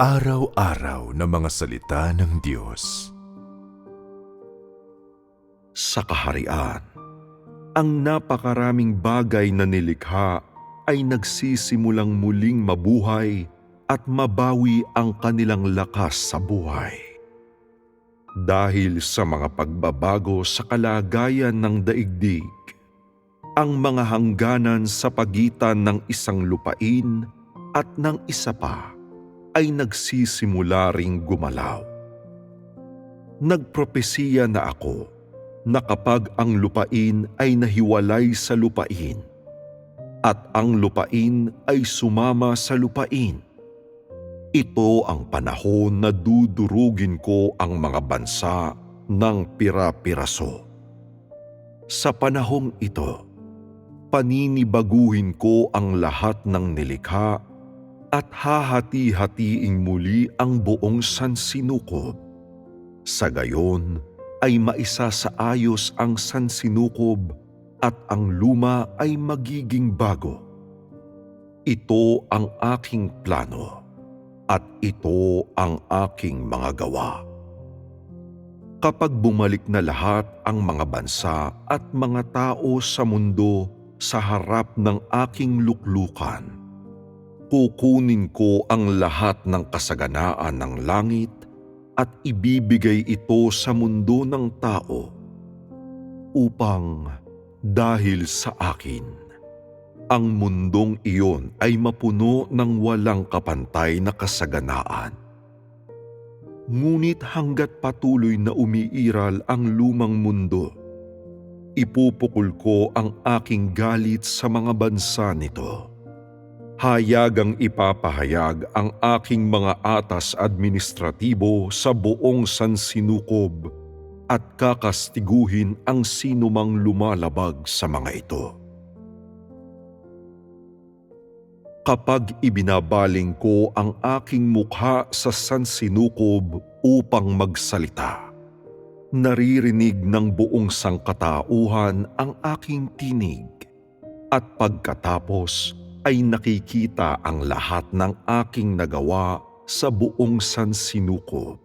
Araw-araw na mga salita ng Diyos. sa kaharian. Ang napakaraming bagay na nilikha ay nagsisimulang muling mabuhay at mabawi ang kanilang lakas sa buhay. Dahil sa mga pagbabago sa kalagayan ng daigdig, ang mga hangganan sa pagitan ng isang lupain at ng isa pa ay nagsisimula ring gumalaw. Nagpropesiya na ako na kapag ang lupain ay nahiwalay sa lupain at ang lupain ay sumama sa lupain, ito ang panahon na dudurugin ko ang mga bansa ng pira-piraso. Sa panahong ito, paninibaguhin ko ang lahat ng nilikha at hahati-hatiin muli ang buong sansinukob. Sa gayon, ay maisa sa ayos ang sansinukob at ang luma ay magiging bago. Ito ang aking plano at ito ang aking mga gawa. Kapag bumalik na lahat ang mga bansa at mga tao sa mundo sa harap ng aking luklukan, kukunin ko ang lahat ng kasaganaan ng langit at ibibigay ito sa mundo ng tao upang dahil sa akin, ang mundong iyon ay mapuno ng walang kapantay na kasaganaan. Ngunit hanggat patuloy na umiiral ang lumang mundo, ipupukol ko ang aking galit sa mga bansa nito hayagang ipapahayag ang aking mga atas administratibo sa buong sansinukob at kakastiguhin ang sinumang lumalabag sa mga ito. Kapag ibinabaling ko ang aking mukha sa sansinukob upang magsalita, naririnig ng buong sangkatauhan ang aking tinig at pagkatapos ay nakikita ang lahat ng aking nagawa sa buong sansinukob.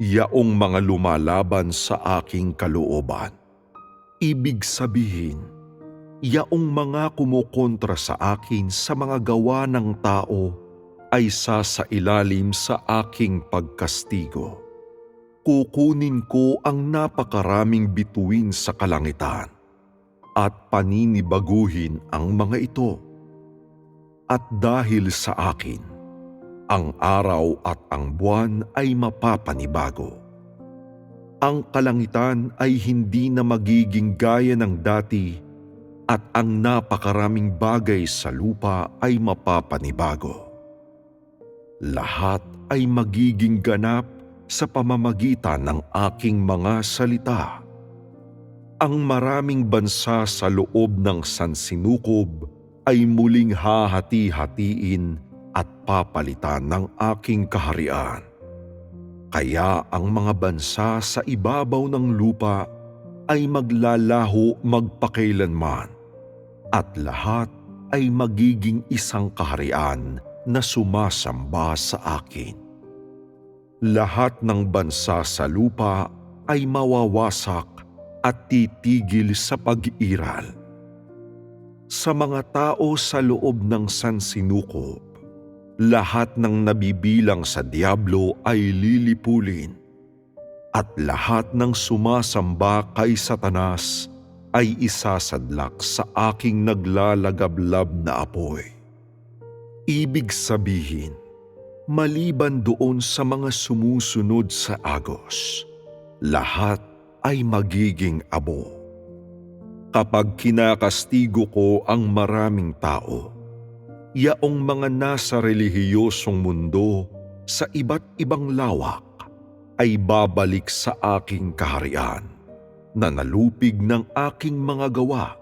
Yaong mga lumalaban sa aking kalooban. Ibig sabihin, yaong mga kumukontra sa akin sa mga gawa ng tao ay sasailalim sa aking pagkastigo. Kukunin ko ang napakaraming bituin sa kalangitan at paninibaguhin ang mga ito at dahil sa akin, ang araw at ang buwan ay mapapanibago. Ang kalangitan ay hindi na magiging gaya ng dati at ang napakaraming bagay sa lupa ay mapapanibago. Lahat ay magiging ganap sa pamamagitan ng aking mga salita. Ang maraming bansa sa loob ng sansinukob ay muling hahati-hatiin at papalitan ng aking kaharian. Kaya ang mga bansa sa ibabaw ng lupa ay maglalaho magpakailanman at lahat ay magiging isang kaharian na sumasamba sa akin. Lahat ng bansa sa lupa ay mawawasak at titigil sa pag-iral sa mga tao sa loob ng sansinukob. Lahat ng nabibilang sa Diablo ay lilipulin at lahat ng sumasamba kay Satanas ay isasadlak sa aking naglalagablab na apoy. Ibig sabihin, maliban doon sa mga sumusunod sa agos, lahat ay magiging abo kapag kinakastigo ko ang maraming tao. Yaong mga nasa relihiyosong mundo sa iba't ibang lawak ay babalik sa aking kaharian na nalupig ng aking mga gawa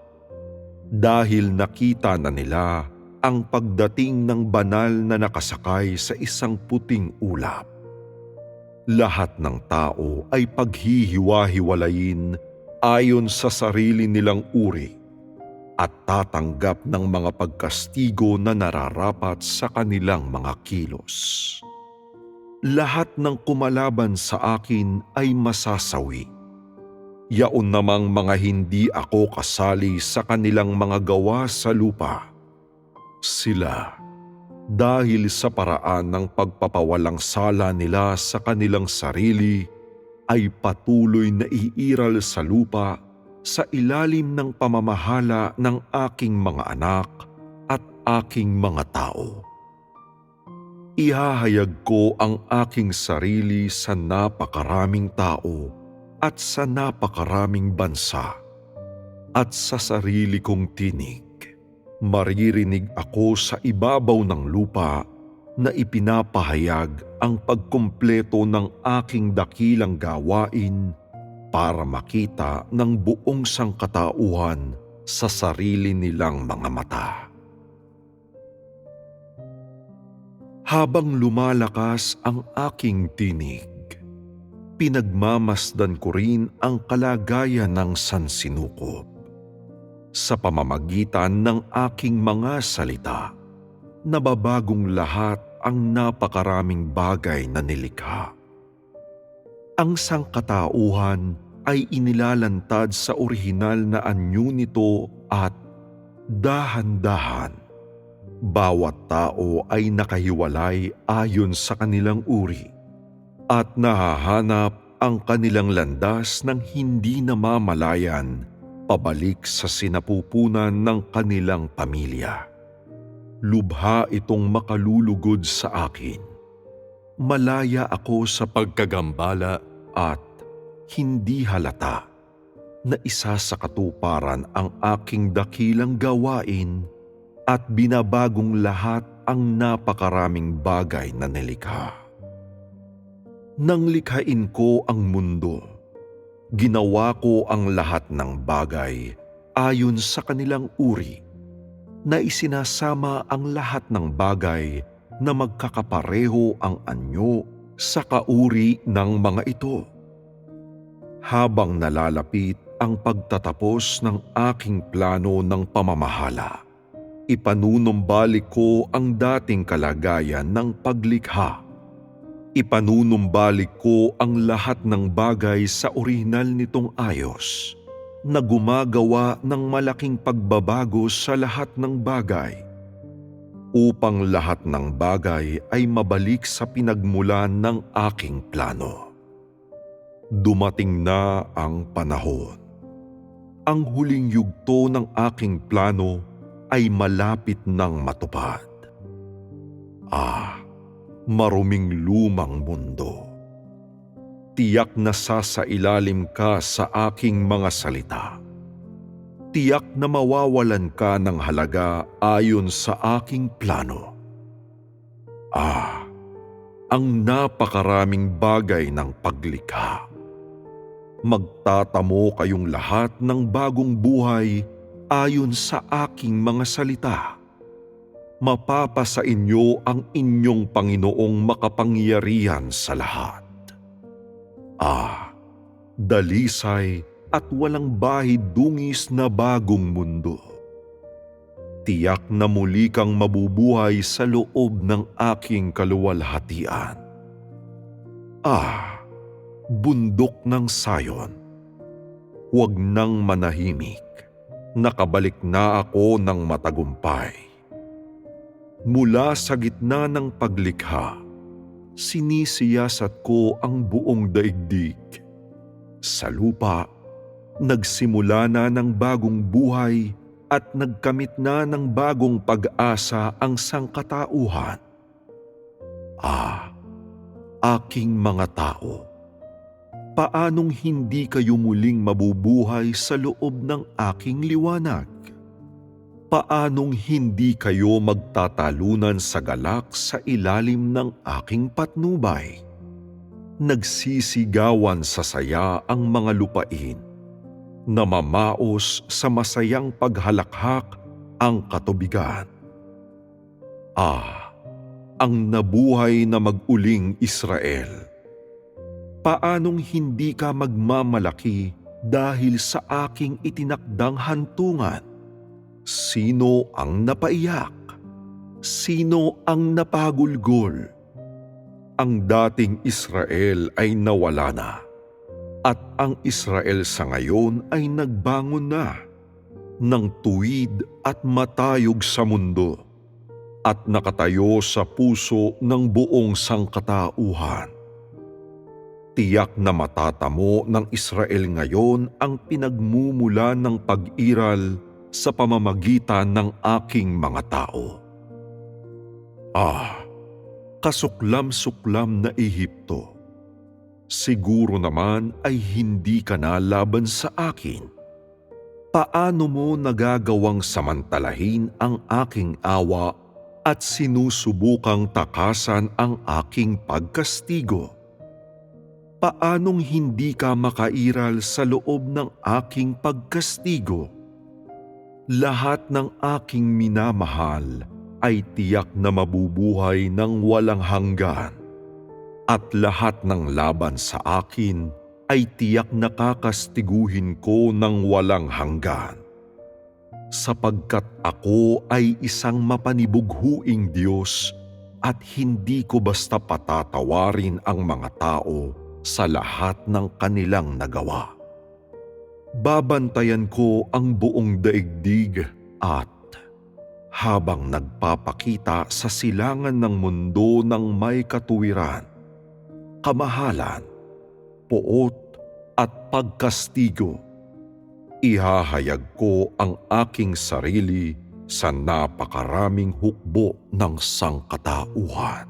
dahil nakita na nila ang pagdating ng banal na nakasakay sa isang puting ulap. Lahat ng tao ay paghihiwa-hiwalayin ayon sa sarili nilang uri at tatanggap ng mga pagkastigo na nararapat sa kanilang mga kilos. lahat ng kumalaban sa akin ay masasawi. Yaon namang mga hindi ako kasali sa kanilang mga gawa sa lupa. Sila, dahil sa paraan ng pagpapawalang sala nila sa kanilang sarili, ay patuloy na iiral sa lupa sa ilalim ng pamamahala ng aking mga anak at aking mga tao. Ihahayag ko ang aking sarili sa napakaraming tao at sa napakaraming bansa. At sa sarili kong tinig, maririnig ako sa ibabaw ng lupa na ipinapahayag ang pagkumpleto ng aking dakilang gawain para makita ng buong sangkatauhan sa sarili nilang mga mata. Habang lumalakas ang aking tinig, pinagmamasdan ko rin ang kalagayan ng sansinukob. Sa pamamagitan ng aking mga salita, nababagong lahat ang napakaraming bagay na nilikha. Ang sangkatauhan ay inilalantad sa orihinal na anyo nito at dahan-dahan bawat tao ay nakahiwalay ayon sa kanilang uri at nahahanap ang kanilang landas ng hindi namamalayan pabalik sa sinapupunan ng kanilang pamilya. Lubha itong makalulugod sa akin. Malaya ako sa pagkagambala at hindi halata na isa sa katuparan ang aking dakilang gawain at binabagong lahat ang napakaraming bagay na nilikha. Nang likhain ko ang mundo, ginawa ko ang lahat ng bagay ayon sa kanilang uri, na isinasama ang lahat ng bagay na magkakapareho ang anyo sa kauri ng mga ito. Habang nalalapit ang pagtatapos ng aking plano ng pamamahala, ipanunumbalik ko ang dating kalagayan ng paglikha. Ipanunumbalik ko ang lahat ng bagay sa orihinal nitong ayos na gumagawa ng malaking pagbabago sa lahat ng bagay upang lahat ng bagay ay mabalik sa pinagmulan ng aking plano. Dumating na ang panahon. Ang huling yugto ng aking plano ay malapit nang matupad. Ah, maruming lumang mundo. Tiyak na sasailalim ka sa aking mga salita. Tiyak na mawawalan ka ng halaga ayon sa aking plano. Ah, ang napakaraming bagay ng paglikha. Magtatamo kayong lahat ng bagong buhay ayon sa aking mga salita. Mapapasa inyo ang inyong Panginoong makapangyarihan sa lahat. Ah, dalisay at walang bahid dungis na bagong mundo. Tiyak na muli kang mabubuhay sa loob ng aking kaluwalhatian. Ah, bundok ng sayon. Huwag nang manahimik nakabalik na ako ng matagumpay. Mula sa gitna ng paglikha, sinisiyasat ko ang buong daigdig. Sa lupa, nagsimula na ng bagong buhay at nagkamit na ng bagong pag-asa ang sangkatauhan. Ah, aking mga tao paanong hindi kayo muling mabubuhay sa loob ng aking liwanag? Paanong hindi kayo magtatalunan sa galak sa ilalim ng aking patnubay? Nagsisigawan sa saya ang mga lupain, namamaos sa masayang paghalakhak ang katubigan. Ah, ang nabuhay na mag-uling Israel paanong hindi ka magmamalaki dahil sa aking itinakdang hantungan? Sino ang napaiyak? Sino ang napagulgol? ang dating Israel ay nawala na at ang Israel sa ngayon ay nagbangon na ng tuwid at matayog sa mundo at nakatayo sa puso ng buong sangkatauhan. Tiyak na matatamo ng Israel ngayon ang pinagmumula ng pag-iral sa pamamagitan ng aking mga tao. Ah, kasuklam-suklam na Ehipto. Siguro naman ay hindi ka na laban sa akin. Paano mo nagagawang samantalahin ang aking awa at sinusubukang takasan ang aking pagkastigo? Paanong hindi ka makairal sa loob ng aking pagkastigo? Lahat ng aking minamahal ay tiyak na mabubuhay ng walang hanggan. At lahat ng laban sa akin ay tiyak na kakastiguhin ko ng walang hanggan. Sapagkat ako ay isang mapanibughuing Diyos at hindi ko basta patatawarin ang mga tao sa lahat ng kanilang nagawa. Babantayan ko ang buong daigdig at habang nagpapakita sa silangan ng mundo ng may katuwiran, kamahalan, poot at pagkastigo, ihahayag ko ang aking sarili sa napakaraming hukbo ng sangkatauhan.